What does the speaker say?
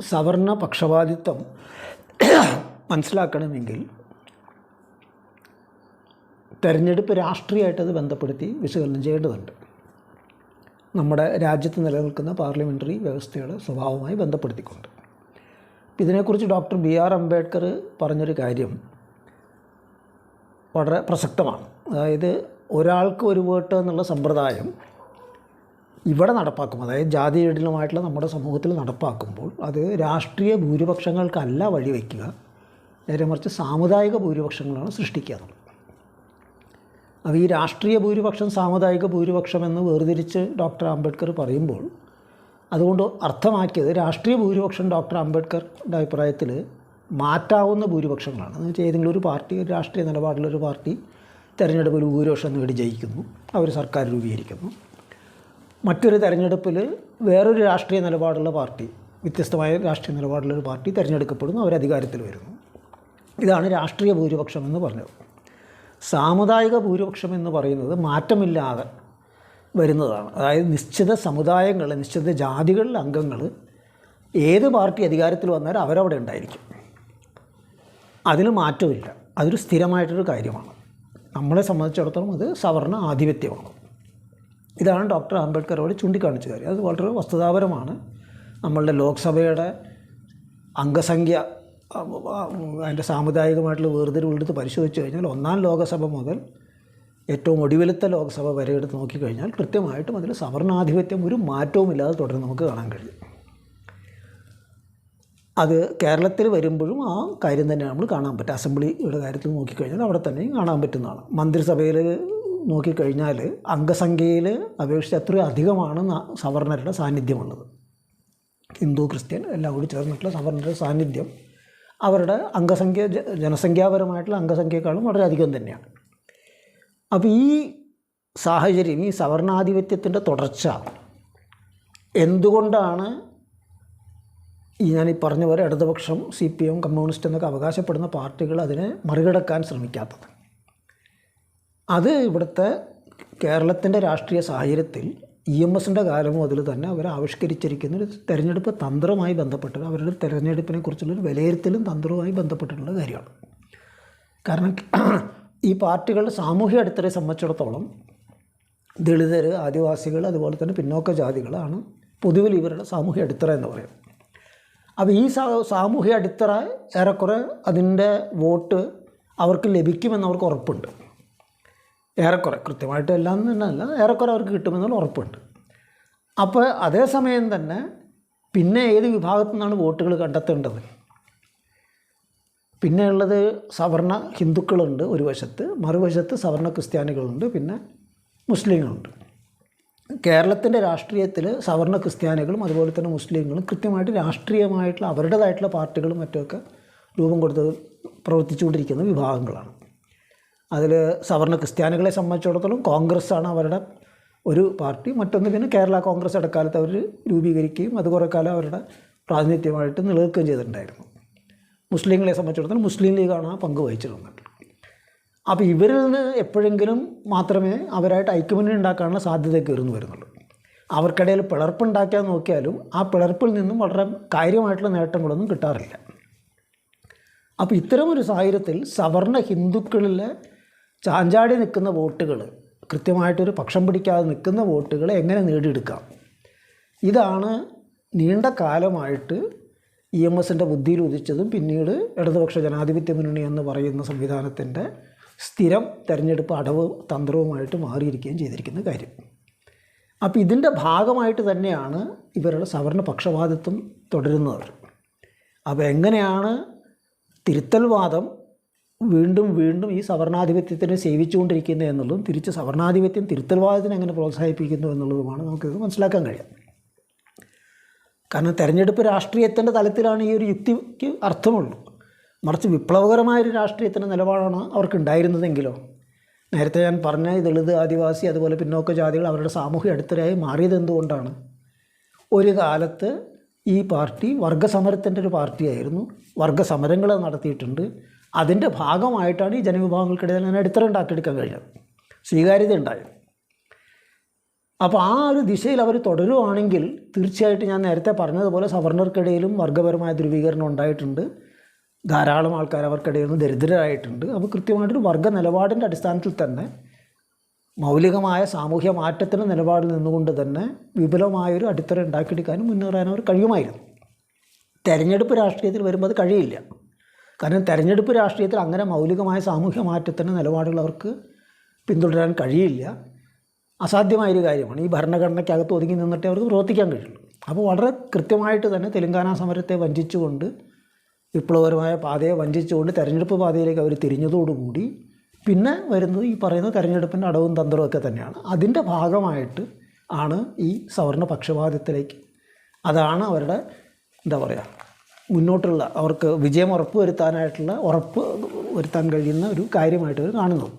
സവർണ പക്ഷപാതിത്വം മനസ്സിലാക്കണമെങ്കിൽ തെരഞ്ഞെടുപ്പ് രാഷ്ട്രീയമായിട്ട് അത് ബന്ധപ്പെടുത്തി വിശകലനം ചെയ്യേണ്ടതുണ്ട്. നമ്മുടെ രാജ്യത്ത് നിലനിൽക്കുന്ന പാർലമെന്ററി വ്യവസ്ഥയുടെ സ്വഭാവവുമായി ബന്ധപ്പെടുത്തിക്കൊണ്ട്. ഇതിനെക്കുറിച്ച് ഡോക്ടർ ബി ആർ അംബേദ്കർ പറഞ്ഞൊരു കാര്യം വളരെ പ്രസക്തമാണ്. അതായത് ഒരാൾക്ക് ഒരു വോട്ട് എന്നുള്ള സമ്പ്രദായം ഇവിടെ നടപ്പാക്കും. അതായത് ജാതി ജാതിയിടലുമായിട്ടുള്ള നമ്മുടെ സമൂഹത്തിൽ നടപ്പാക്കുമ്പോൾ അത് രാഷ്ട്രീയ ഭൂരിപക്ഷങ്ങൾക്കല്ല വഴിവെക്കുക നേരെ മറിച്ച് സാമുദായിക ഭൂരിപക്ഷങ്ങളാണ് സൃഷ്ടിക്കുക അപ്പോൾ ഈ രാഷ്ട്രീയ ഭൂരിപക്ഷം സാമുദായിക ഭൂരിപക്ഷം എന്ന് വേർതിരിച്ച് ഡോക്ടർ അംബേദ്കർ പറയുമ്പോൾ അതുകൊണ്ട് അർത്ഥമാക്കിയത് രാഷ്ട്രീയ ഭൂരിപക്ഷം ഡോക്ടർ അംബേദ്കറുടെ അഭിപ്രായത്തിൽ മാറ്റാവുന്ന ഭൂരിപക്ഷങ്ങളാണ്. എന്ന് വെച്ചാൽ ഏതെങ്കിലും ഒരു പാർട്ടി ഒരു രാഷ്ട്രീയ നിലപാടിലൊരു പാർട്ടി തെരഞ്ഞെടുപ്പിൽ ഭൂരിപക്ഷം നേടി ജയിക്കുന്നു. അവർ സർക്കാർ രൂപീകരിക്കുന്നു. മറ്റൊരു തെരഞ്ഞെടുപ്പിൽ വേറൊരു രാഷ്ട്രീയ നിലപാടുള്ള പാർട്ടി വ്യത്യസ്തമായ രാഷ്ട്രീയ നിലപാടുള്ള ഒരു പാർട്ടി തിരഞ്ഞെടുക്കപ്പെടുന്നു അവർ അധികാരത്തിൽ വരുന്നു. ഇതാണ് രാഷ്ട്രീയ ഭൂരിപക്ഷം എന്ന് പറഞ്ഞത്. സാമുദായിക ഭൂരിപക്ഷം എന്ന് പറയുന്നത് മാറ്റമില്ലാതെ വരുന്നതാണ്. അതായത് നിശ്ചിത സമുദായങ്ങൾ നിശ്ചിത ജാതികളിലെ അംഗങ്ങൾ ഏത് പാർട്ടി അധികാരത്തിൽ വന്നാലും അവരവിടെ ഉണ്ടായിരിക്കും. അതിന് മാറ്റമില്ല. അതൊരു സ്ഥിരമായിട്ടൊരു കാര്യമാണ്. നമ്മളെ സംബന്ധിച്ചിടത്തോളം അത് സവർണ ആധിപത്യമാണ്. ഇതാണ് ഡോക്ടർ അംബേദ്കർ അവിടെ ചൂണ്ടിക്കാണിച്ച കാര്യം. അത് വളരെ വസ്തുതാപരമാണ്. നമ്മളുടെ ലോക്സഭയുടെ അംഗസംഖ്യ അതിന്റെ സാമുദായികമായിട്ടുള്ള വേർതിരിവുള്ളെടുത്ത് പരിശോധിച്ച് കഴിഞ്ഞാൽ ഒന്നാം ലോകസഭ മുതൽ ഏറ്റവും ഒടുവിലത്തെ ലോക്സഭ വരെ എടുത്ത് നോക്കിക്കഴിഞ്ഞാൽ കൃത്യമായിട്ടും അതിൽ സവർണാധിപത്യം ഒരു മാറ്റവുമില്ലാതെ തുടർന്ന് നമുക്ക് കാണാൻ കഴിയും. അത് കേരളത്തിൽ വരുമ്പോഴും ആ കാര്യം തന്നെ നമ്മൾ കാണാൻ പറ്റും. അസംബ്ലിയുടെ കാര്യത്തിൽ നോക്കിക്കഴിഞ്ഞാൽ അവിടെ തന്നെയും കാണാൻ പറ്റുന്നതാണ്. മന്ത്രിസഭയിൽ നോക്കിക്കഴിഞ്ഞാൽ അംഗസംഖ്യയിൽ അപേക്ഷിച്ച് എത്രയോ അധികമാണ് സവർണരുടെ സാന്നിധ്യമുള്ളത്. ഹിന്ദു ക്രിസ്ത്യൻ എല്ലാം കൂടി ചേർന്നിട്ടുള്ള സവർണരുടെ സാന്നിധ്യം അവരുടെ അംഗസംഖ്യ ജനസംഖ്യാപരമായിട്ടുള്ള അംഗസംഖ്യയെക്കാളും വളരെ അധികം തന്നെയാണ്. അപ്പോൾ ഈ സാഹചര്യം ഈ സവർണാധിപത്യത്തിന്റെ തുടർച്ച എന്തുകൊണ്ടാണ് ഈ ഞാൻ ഈ പറഞ്ഞ പോലെ ഇടതുപക്ഷം സി പി എം കമ്മ്യൂണിസ്റ്റ് എന്നൊക്കെ അവകാശപ്പെടുന്ന പാർട്ടികൾ അതിനെ മറികടക്കാൻ ശ്രമിക്കാത്തത്? അത് ഇവിടുത്തെ കേരളത്തിന്റെ രാഷ്ട്രീയ സാഹചര്യത്തിൽ ഇ എം എസിന്റെ കാലം മുതൽ തന്നെ അവർ ആവിഷ്കരിച്ചിരിക്കുന്ന ഒരു തെരഞ്ഞെടുപ്പ് തന്ത്രമായി ബന്ധപ്പെട്ടത് അവരുടെ തെരഞ്ഞെടുപ്പിനെ കുറിച്ചുള്ളൊരു വിലയിരുത്തലും തന്ത്രവുമായി ബന്ധപ്പെട്ടിട്ടുള്ള കാര്യമാണ്. കാരണം ഈ പാർട്ടികൾ സാമൂഹ്യ അടിത്തറയെ സംബന്ധിച്ചിടത്തോളം ദളിതർ ആദിവാസികൾ അതുപോലെ തന്നെ പിന്നോക്ക ജാതികളാണ് പൊതുവിൽ ഇവരുടെ സാമൂഹ്യ അടിത്തറ എന്ന് പറയുന്നത്. അപ്പോൾ ഈ സാമൂഹ്യ അടിത്തറ ഏറെക്കുറെ അതിന്റെ വോട്ട് അവർക്ക് ലഭിക്കുമെന്ന് അവർക്ക് ഉറപ്പുണ്ട്. ഏറെക്കുറെ. കൃത്യമായിട്ട് എല്ലാം തന്നെയല്ല ഏറെക്കുറെ അവർക്ക് കിട്ടുമെന്നുള്ള ഉറപ്പുണ്ട്. അപ്പോൾ അതേസമയം തന്നെ പിന്നെ ഏത് വിഭാഗത്തു നിന്നാണ് വോട്ടുകൾ കണ്ടെത്തേണ്ടത്? പിന്നെയുള്ളത് സവർണ ഹിന്ദുക്കളുണ്ട് ഒരു വശത്ത് മറുവശത്ത് സവർണ ക്രിസ്ത്യാനികളുണ്ട് പിന്നെ മുസ്ലിങ്ങളുണ്ട്. കേരളത്തിന്റെ രാഷ്ട്രീയത്തിൽ സവർണ ക്രിസ്ത്യാനികളും അതുപോലെ തന്നെ മുസ്ലിങ്ങളും കൃത്യമായിട്ട് രാഷ്ട്രീയമായിട്ടുള്ള അവരുടേതായിട്ടുള്ള പാർട്ടികളും മറ്റുമൊക്കെ രൂപം കൊടുത്ത് പ്രവർത്തിച്ചുകൊണ്ടിരിക്കുന്ന വിഭാഗങ്ങളാണ്. അതിൽ സവർണ ക്രിസ്ത്യാനികളെ സംബന്ധിച്ചിടത്തോളം കോൺഗ്രസ് ആണ് അവരുടെ ഒരു പാർട്ടി. മറ്റൊന്ന് പിന്നെ കേരള കോൺഗ്രസ് ഇടക്കാലത്ത് അവർ രൂപീകരിക്കുകയും അത് കുറേ കാലം അവരുടെ പ്രാതിനിധ്യമായിട്ട് നിലനിൽക്കുകയും ചെയ്തിട്ടുണ്ടായിരുന്നു. മുസ്ലിങ്ങളെ സംബന്ധിച്ചിടത്തോളം മുസ്ലിം ലീഗാണ് ആ പങ്ക് വഹിച്ചിരുന്നത്. അപ്പോൾ ഇവരിൽ നിന്ന് എപ്പോഴെങ്കിലും മാത്രമേ അവരായിട്ട് ഐക്യമുന്നണി ഉണ്ടാക്കാനുള്ള സാധ്യത കയറുന്നു വരുന്നുള്ളൂ. അവർക്കിടയിൽ പിളർപ്പുണ്ടാക്കാൻ നോക്കിയാലും ആ പിളർപ്പിൽ നിന്നും വളരെ കാര്യമായിട്ടുള്ള നേട്ടങ്ങളൊന്നും കിട്ടാറില്ല. അപ്പോൾ ഇത്തരമൊരു സാഹചര്യത്തിൽ സവർണ ഹിന്ദുക്കളിലെ ചാഞ്ചാടി നിൽക്കുന്ന വോട്ടുകൾ കൃത്യമായിട്ടൊരു പക്ഷം പിടിക്കാതെ നിൽക്കുന്ന വോട്ടുകൾ എങ്ങനെ നേടിയെടുക്കാം? ഇതാണ് നീണ്ട കാലമായിട്ട് ഇ എം എസിന്റെ ബുദ്ധിയിൽ ഉദിച്ചതും പിന്നീട് ഇടതുപക്ഷ ജനാധിപത്യ മുന്നണി എന്ന് പറയുന്ന സംവിധാനത്തിന്റെ സ്ഥിരം തെരഞ്ഞെടുപ്പ് അടവ് തന്ത്രവുമായിട്ട് മാറിയിരിക്കുകയും ചെയ്തിരിക്കുന്ന കാര്യം. അപ്പോൾ ഇതിന്റെ ഭാഗമായിട്ട് തന്നെയാണ് ഇവരുടെ സവർണ പക്ഷപാതിത്വം തുടരുന്നത്. അപ്പോൾ എങ്ങനെയാണ് തിരുത്തൽവാദം വീണ്ടും വീണ്ടും ഈ സവർണാധിപത്യത്തിനെ സേവിച്ചുകൊണ്ടിരിക്കുന്നത് എന്നുള്ളതും തിരിച്ച് സവർണാധിപത്യം തിരുത്തൽവാദത്തിനെ എങ്ങനെ പ്രോത്സാഹിപ്പിക്കുന്നു എന്നുള്ളതുമാണ് നമുക്കിത് മനസ്സിലാക്കാൻ കഴിയും. കാരണം തെരഞ്ഞെടുപ്പ് രാഷ്ട്രീയത്തിന്റെ തലത്തിലാണ് ഈ ഒരു യുക്തിക്ക് അർത്ഥമുള്ളൂ. മറിച്ച് വിപ്ലവകരമായൊരു രാഷ്ട്രീയത്തിന്റെ നിലപാടാണ് അവർക്ക് ഉണ്ടായിരുന്നതെങ്കിലോ നേരത്തെ ഞാൻ പറഞ്ഞ ദളിത് ആദിവാസി അതുപോലെ പിന്നോക്ക ജാതികൾ അവരുടെ സാമൂഹ്യ അടുത്തരായി മാറിയത് എന്തുകൊണ്ടാണ്? ഒരു കാലത്ത് ഈ പാർട്ടി വർഗസമരത്തിന്റെ ഒരു പാർട്ടിയായിരുന്നു. വർഗസമരങ്ങൾ നടത്തിയിട്ടുണ്ട്. അതിന്റെ ഭാഗമായിട്ടാണ് ഈ ജനവിഭാഗങ്ങൾക്കിടയിൽ അങ്ങനെ അടിത്തറ ഉണ്ടാക്കിയെടുക്കാൻ കഴിഞ്ഞത്. സ്വീകാര്യത ഉണ്ടായി അപ്പോൾ ആ ഒരു ദിശയിൽ അവർ തുടരുവാണെങ്കിൽ തീർച്ചയായിട്ടും ഞാൻ നേരത്തെ പറഞ്ഞതുപോലെ സവർണർക്കിടയിലും വർഗപരമായ ധ്രുവീകരണം ഉണ്ടായിട്ടുണ്ട്. ധാരാളം ആൾക്കാർ അവർക്കിടയിൽ നിന്ന് ദരിദ്രരായിട്ടുണ്ട്. അപ്പോൾ കൃത്യമായിട്ടൊരു വർഗ നിലപാടിന്റെ അടിസ്ഥാനത്തിൽ തന്നെ മൗലികമായ സാമൂഹ്യ മാറ്റത്തിന്റെ നിലപാടിൽ നിന്നുകൊണ്ട് തന്നെ വിപുലമായൊരു അടിത്തറ ഉണ്ടാക്കിയെടുക്കാനും മുന്നേറാനും അവർ കഴിയുമായിരുന്നു. തെരഞ്ഞെടുപ്പ് രാഷ്ട്രീയത്തിൽ വരുമ്പോൾ അത് കഴിയില്ല. കാരണം തെരഞ്ഞെടുപ്പ് രാഷ്ട്രീയത്തിൽ അങ്ങനെ മൗലികമായ സാമൂഹ്യ മാറ്റത്തിന് നിലപാടുകൾ അവർക്ക് പിന്തുടരാൻ കഴിയില്ല. അസാധ്യമായൊരു കാര്യമാണ്. ഈ ഭരണഘടനയ്ക്കകത്ത് ഒതുങ്ങി നിന്നിട്ടേ അവർക്ക് പ്രവർത്തിക്കാൻ കഴിയുള്ളൂ. അപ്പോൾ വളരെ കൃത്യമായിട്ട് തന്നെ തെലങ്കാന സമരത്തെ വഞ്ചിച്ചുകൊണ്ട് വിപ്ലവകരമായ പാതയെ വഞ്ചിച്ചുകൊണ്ട് തെരഞ്ഞെടുപ്പ് പാതയിലേക്ക് അവർ തിരിഞ്ഞതോടുകൂടി പിന്നെ വരുന്നത് ഈ പറയുന്ന തെരഞ്ഞെടുപ്പിന്റെ അടവും തന്ത്രവും ഒക്കെ തന്നെയാണ്. അതിന്റെ ഭാഗമായിട്ട് ആണ് ഈ സവർണ പക്ഷപാതത്തിലേക്ക്. അതാണ് അവരുടെ എന്താ പറയുക മുന്നോട്ടുള്ള അവർക്ക് വിജയം ഉറപ്പ് വരുത്താനായിട്ടുള്ള ഉറപ്പ് വരുത്താൻ കഴിയുന്ന ഒരു കാര്യമായിട്ട് അവർ കാണുന്നത്